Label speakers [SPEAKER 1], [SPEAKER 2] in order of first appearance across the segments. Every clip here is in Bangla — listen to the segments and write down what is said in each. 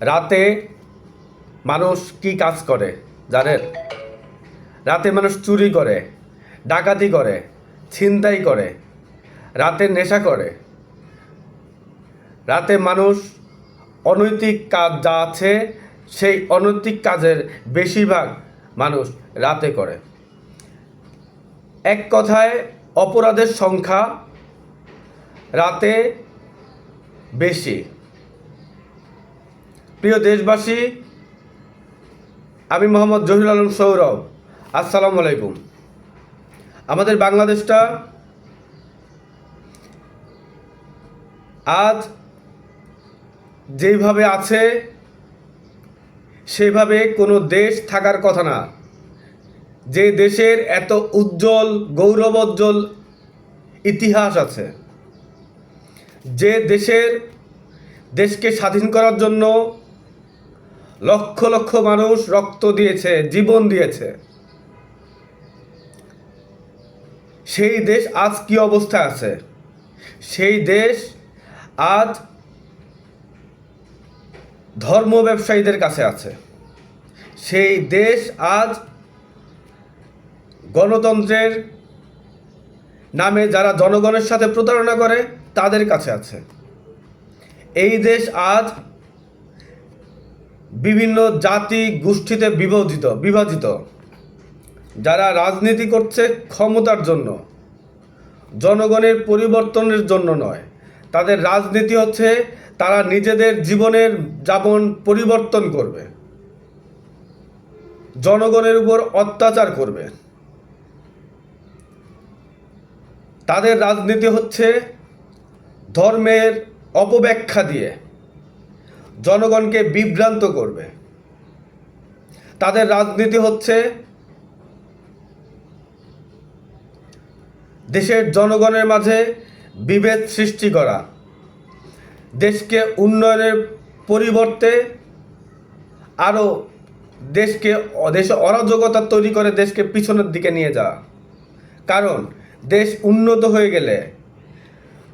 [SPEAKER 1] রাতে মানুষ কি কাজ করে, জানেন? রাতে মানুষ চুরি করে, ডাকাতি করে, ছিনতাই করে, রাতে নেশা করে। রাতে মানুষ অনৈতিক কাজ যা আছে, সেই অনৈতিক কাজের বেশিরভাগ মানুষ রাতে করে। এক কথায়, অপরাধের সংখ্যা রাতে বেশি। প্রিয় দেশবাসী, আমি মোহাম্মদ জহিরুল আলম সৌরভ। আসসালামু আলাইকুম। আমাদের বাংলাদেশটা আজ যেইভাবে আছে, সেভাবে কোনো দেশ থাকার কথা না। যে দেশের এত উজ্জ্বল, গৌরবোজ্জ্বল ইতিহাস আছে, যে দেশের দেশকে স্বাধীন করার জন্য লক্ষ লক্ষ মানুষ রক্ত দিয়েছে, জীবন দিয়েছে। সেই দেশ আজ কি অবস্থায় আছে? সেই দেশ আজ ধর্ম ব্যবসায়ীদের কাছে আছে। সেই দেশ আজ গণতন্ত্রের নামে যারা জনগণের সাথে প্রতারণা করে, তাদের কাছে আছে। এই দেশ আজ বিভিন্ন জাতি গোষ্ঠীতে বিভাজিত বিভাজিত। যারা রাজনীতি করছে ক্ষমতার জন্য, জনগণের পরিবর্তনের জন্য নয়। তাদের রাজনীতি হচ্ছে তারা নিজেদের জীবনের যাপন পরিবর্তন করবে। জনগণের উপর অত্যাচার করবে। তাদের রাজনীতি হচ্ছে ধর্মের অপব্যাখ্যা দিয়ে। জনগণকে বিভ্রান্ত করবে। তাদের রাজনীতি হচ্ছে দেশের জনগণের মাঝে বিভেদ সৃষ্টি করা। দেশকে উন্নয়নের পরিবর্তে আরও দেশকে, দেশে অরাজকতা তৈরি করে দেশকে পিছনের দিকে নিয়ে যাওয়া। কারণ দেশ উন্নত হয়ে গেলে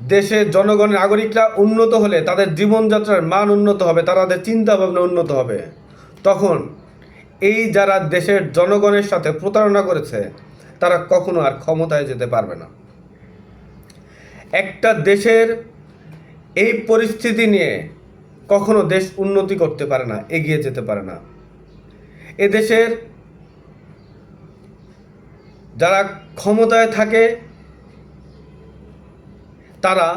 [SPEAKER 1] দেশের জনগণের নাগরিকরা উন্নত হলে তাদের জীবনযাত্রার মান উন্নত হবে তাদের চিন্তা ভাবনা উন্নত হবে। তখন এই যারা দেশের জনগণের সাথে প্রতারণা করেছে, তারা কখনো আর ক্ষমতায় যেতে পারবে না। একটা দেশের এই পরিস্থিতি নিয়ে কখনো দেশ উন্নতি করতে পারে না, এগিয়ে যেতে পারে না। এ দেশের যারা ক্ষমতায় থাকে তারা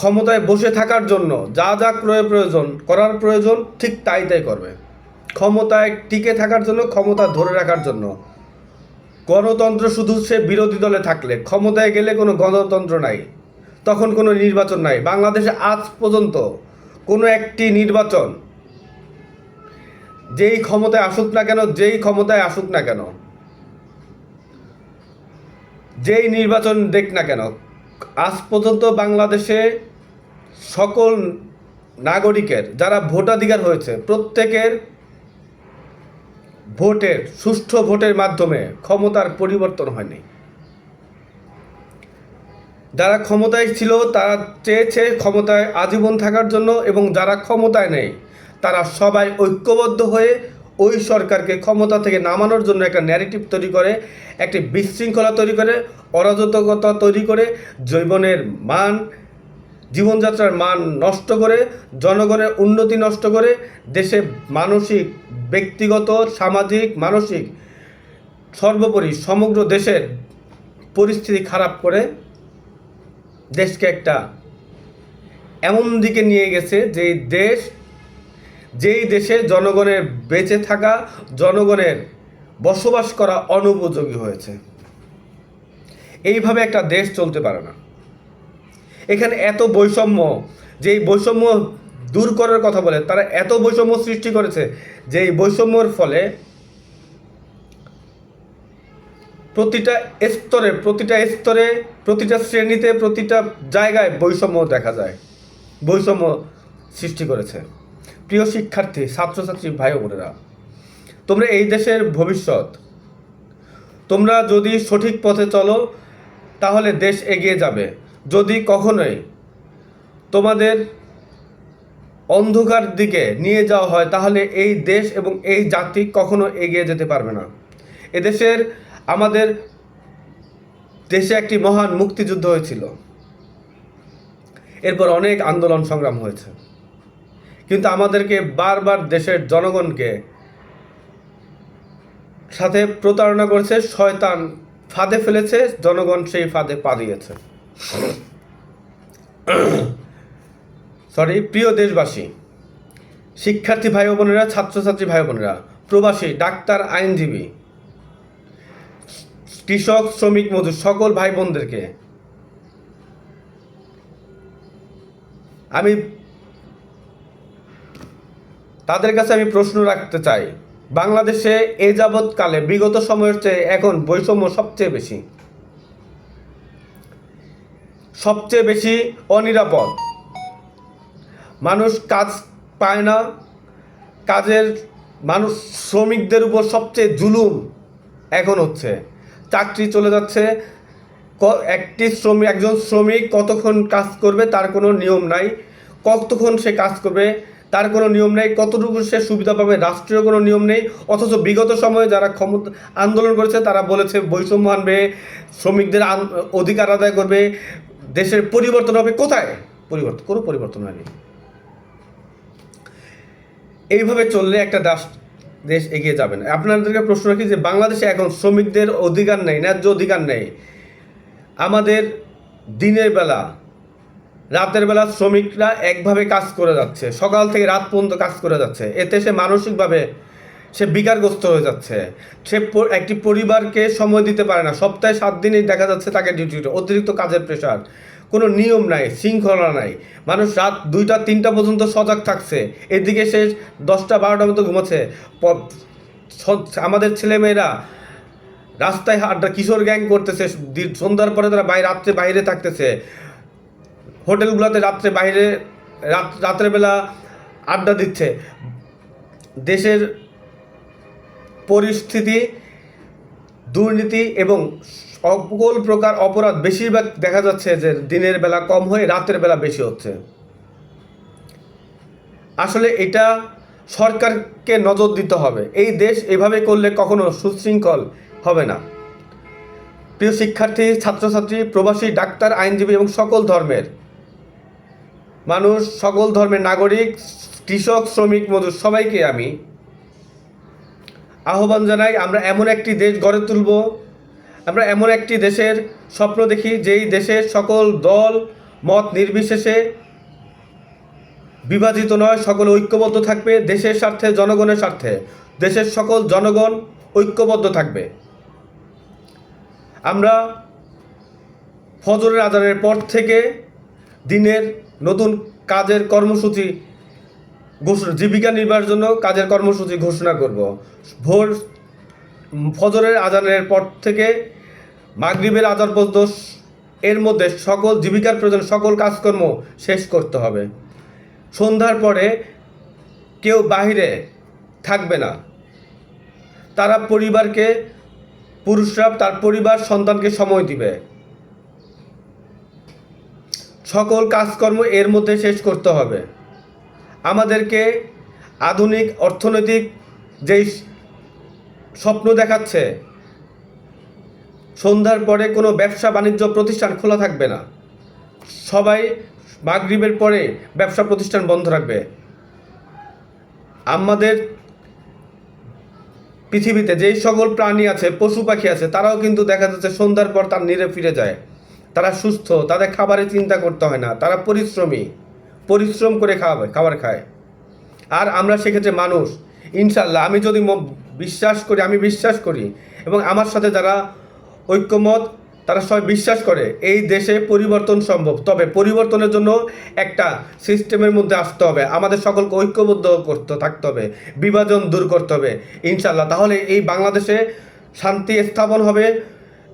[SPEAKER 1] ক্ষমতায় বসে থাকার জন্য যা যা ক্রয় প্রয়োজন, করার প্রয়োজন, ঠিক তাই তাই করবে। ক্ষমতায় টিকে থাকার জন্য, ক্ষমতা ধরে রাখার জন্য। গণতন্ত্র শুধু সে বিরোধী দলে থাকলে, ক্ষমতায় গেলে কোনো গণতন্ত্র নাই, তখন কোনো নির্বাচন নাই। বাংলাদেশে আজ পর্যন্ত কোনো একটি নির্বাচন, যেই ক্ষমতায় আসুক না কেন, যেই ক্ষমতায় আসুক না কেন যেই নির্বাচন দেখ না কেন, আজ পর্যন্ত বাংলাদেশে সকল নাগরিকের, যারা ভোটাধিকার হয়েছে, প্রত্যেকের ভোটের, সুষ্ঠু ভোটের মাধ্যমে ক্ষমতার পরিবর্তন হয়নি। যারা ক্ষমতায় ছিল, তারা চেয়েছে ক্ষমতায় আজীবন থাকার জন্য এবং যারা ক্ষমতায় নেই, তারা সবাই ঐক্যবদ্ধ হয়ে ওই সরকারকে ক্ষমতা থেকে নামানোর জন্য একটা ন্যারেটিভ তৈরি করে, একটি বিশৃঙ্খলা তৈরি করে, অরাজকতা তৈরি করে জীবনের মান, জীবনযাত্রার মান নষ্ট করে, জনগণের উন্নতি নষ্ট করে, দেশে মানসিক, ব্যক্তিগত, সামাজিক, মানসিক, সর্বোপরি সমগ্র দেশের পরিস্থিতি খারাপ করে দেশকে একটা এমন দিকে নিয়ে গেছে যে দেশ যেই দেশে জনগণের বেঁচে থাকা, জনগণের বসবাস করা অনুপযোগী হয়েছে। এইভাবে একটা দেশ চলতে পারে না। এখানে এত বৈষম্য, যেই বৈষম্য দূর করার কথা বলে, তারা এত বৈষম্য সৃষ্টি করেছে যে এই বৈষম্যর ফলে প্রতিটা স্তরে প্রতিটা স্তরে, প্রতিটা শ্রেণীতে, প্রতিটা জায়গায় বৈষম্য দেখা যায়। বৈষম্য সৃষ্টি করেছে। প্রিয় শিক্ষার্থী, ছাত্রছাত্রী, ভাই বোনেরা, তোমরা এই দেশের ভবিষ্যৎ, তোমরা যদি সঠিক পথে চলো, তাহলে দেশ এগিয়ে যাবে। যদি কখনোই তোমাদের অন্ধকার দিকে নিয়ে যাওয়া হয়, তাহলে এই দেশ এবং এই জাতি কখনো এগিয়ে যেতে পারবে না। এদেশের, আমাদের দেশে একটি মহান মুক্তিযুদ্ধ হয়েছিল। এরপর অনেক আন্দোলন সংগ্রাম হয়েছে। কিন্তু আমাদেরকে বারবার দেশের জনগণকে সাথে প্রতারণা করেছে, শয়তান ফাঁদে ফেলেছে, জনগণ সেই ফাঁদে পা দিয়েছে। সরি প্রিয় দেশবাসী, শিক্ষার্থী ভাই বোনেরা, ছাত্রছাত্রী ভাই বোনেরা, প্রবাসী, ডাক্তার, আইনজীবী, কৃষক, শ্রমিক, মজুর, সকল ভাই বোনদেরকে, আমি তাদের কাছে আমি প্রশ্ন রাখতে চাই। বাংলাদেশে এ যাবৎকালে বিগত সময়ের চেয়ে এখন বৈষম্য সবচেয়ে বেশি। সবচেয়ে বেশি অনিরাপদ। মানুষ কাজ পায় না। কাজের মানুষ শ্রমিকদের উপর সবচেয়ে জুলুম এখন হচ্ছে। চাকরি চলে যাচ্ছে। একটি শ্রমিক, একজন শ্রমিক কতক্ষণ কাজ করবে তার কোনো নিয়ম নাই। কতক্ষণ সে কাজ করবে তার কোনো নিয়ম নেই, কতটুকু সে সুবিধা পাবে রাষ্ট্রীয় কোনো নিয়ম নেই, অথচ বিগত সময়ে যারা ক্ষমতা, আন্দোলন করেছে তারা বলেছে বৈষম্য আনবে, শ্রমিকদের অধিকার আদায় করবে, দেশের পরিবর্তন হবে কোথায়? পরিবর্তন, কোনো পরিবর্তন হয়নি। এইভাবে চললে একটা দাস দেশ এগিয়ে যাবে না। আপনাদেরকে প্রশ্ন রাখি যে বাংলাদেশে এখন শ্রমিকদের অধিকার নেই, ন্যায্য অধিকার নেই। আমাদের দিনের বেলা রাতের বেলা শ্রমিকরা একভাবে কাজ করে যাচ্ছে। সকাল থেকে রাত পর্যন্ত কাজ করে যাচ্ছে। এতে সে মানসিকভাবে সে বিকারগ্রস্ত হয়ে যাচ্ছে। সে একটি পরিবারকে সময় দিতে পারে না। সপ্তাহে সাত দিনই দেখা যাচ্ছে তাকে ডিউটি অতিরিক্ত কাজের প্রেশার কোনো নিয়ম নাই, শৃঙ্খলা নাই। মানুষ রাত দুইটা, তিনটা পর্যন্ত সজাগ থাকছে। এদিকে সে দশটা, বারোটার মতো ঘুমাচ্ছে। আমাদের ছেলেমেয়েরা রাস্তায় আড্ডা কিশোর গ্যাং করতেছে। সন্ধ্যার পরে তারা বাইরে রাত্রে বাইরে থাকতেছে। হোটেলগুলোতে রাত্রে বাইরে, রাত, রাত্রেবেলা আড্ডা দিচ্ছে। দেশের পরিস্থিতি, দুর্নীতি এবং সকল প্রকার অপরাধ বেশিরভাগ দেখা যাচ্ছে যে দিনের বেলা কম হয়ে রাতের বেলা বেশি হচ্ছে। আসলে এটা সরকারকে নজর দিতে হবে। এই দেশ এভাবে করলে কখনো সুশৃঙ্খল হবে না। প্রিয় শিক্ষার্থী, ছাত্রছাত্রী, প্রবাসী, ডাক্তার, আইনজীবী এবং সকল ধর্মের মানুষ, সকল ধর্মের নাগরিক, কৃষক, শ্রমিক, মজুর, সবাইকে আমি আহ্বান জানাই, আমরা এমন একটি দেশ গড়ে তুলব, আমরা এমন একটি দেশের স্বপ্ন দেখি, যেই দেশের সকল দল, মত নির্বিশেষে বিভাজিত নয়, সকল ঐক্যবদ্ধ থাকবে, দেশের স্বার্থে, জনগণের স্বার্থে, দেশের সকল জনগণ ঐক্যবদ্ধ থাকবে। আমরা ফজরের আজানের পর থেকে দিনের নতুন কাজের কর্মসূচি ঘোষণা জীবিকা নির্বাহের জন্য কাজের কর্মসূচি ঘোষণা করব। ভোর ফজরের আজানের পর থেকে মাগরিবের আজান পর্যন্ত এর মধ্যে সকল জীবিকার প্রয়োজন, সকল কাজকর্ম শেষ করতে হবে। সন্ধ্যার পরে কেউ বাহিরে থাকবে না। তারা পরিবারকে, পুরুষরা তার পরিবার সন্তানকে সময় দিবে। সকল কাজকর্ম এর মধ্যে শেষ করতে হবে। আমাদেরকে আধুনিক অর্থনৈতিক যেই স্বপ্ন দেখাচ্ছে, সন্ধ্যার পরে কোনো ব্যবসা বাণিজ্য প্রতিষ্ঠান খোলা থাকবে না। সবাই মাগরিবের পরে ব্যবসা প্রতিষ্ঠান বন্ধ রাখবে। আমাদের পৃথিবীতে যেই সকল প্রাণী আছে, পশু পাখি আছে, তারাও কিন্তু দেখা যাচ্ছে সন্ধ্যার পর তার নিরে ফিরে যায়। তারা সুস্থ, তাদের খাবারের চিন্তা করতে হয় না, তারা পরিশ্রমী, পরিশ্রম করে খাওয়াবে, খাবার খায়। আর আমরা সেক্ষেত্রে মানুষ ইনশাল্লাহ আমি যদি বিশ্বাস করি, আমি বিশ্বাস করি, এবং আমার সাথে যারা ঐক্যমত, তারা সবাই বিশ্বাস করে, এই দেশে পরিবর্তন সম্ভব। তবে পরিবর্তনের জন্য একটা সিস্টেমের মধ্যে আসতে হবে। আমাদের সকলকে ঐক্যবদ্ধ করতে, থাকতে হবে, বিভাজন দূর করতে হবে ইনশাল্লাহ তাহলে এই বাংলাদেশে শান্তি স্থাপন হবে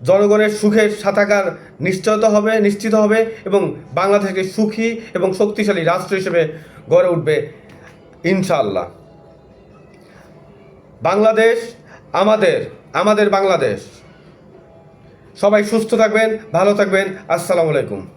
[SPEAKER 1] জনগণের সুখের সাথাকার নিশ্চয়তা হবে, নিশ্চিত হবে এবং বাংলাদেশকে সুখী এবং শক্তিশালী রাষ্ট্র হিসেবে গড়ে উঠবে ইনশাল্লাহ বাংলাদেশ আমাদের আমাদের বাংলাদেশ। সবাই সুস্থ থাকবেন, ভালো থাকবেন। আসসালামু আলাইকুম।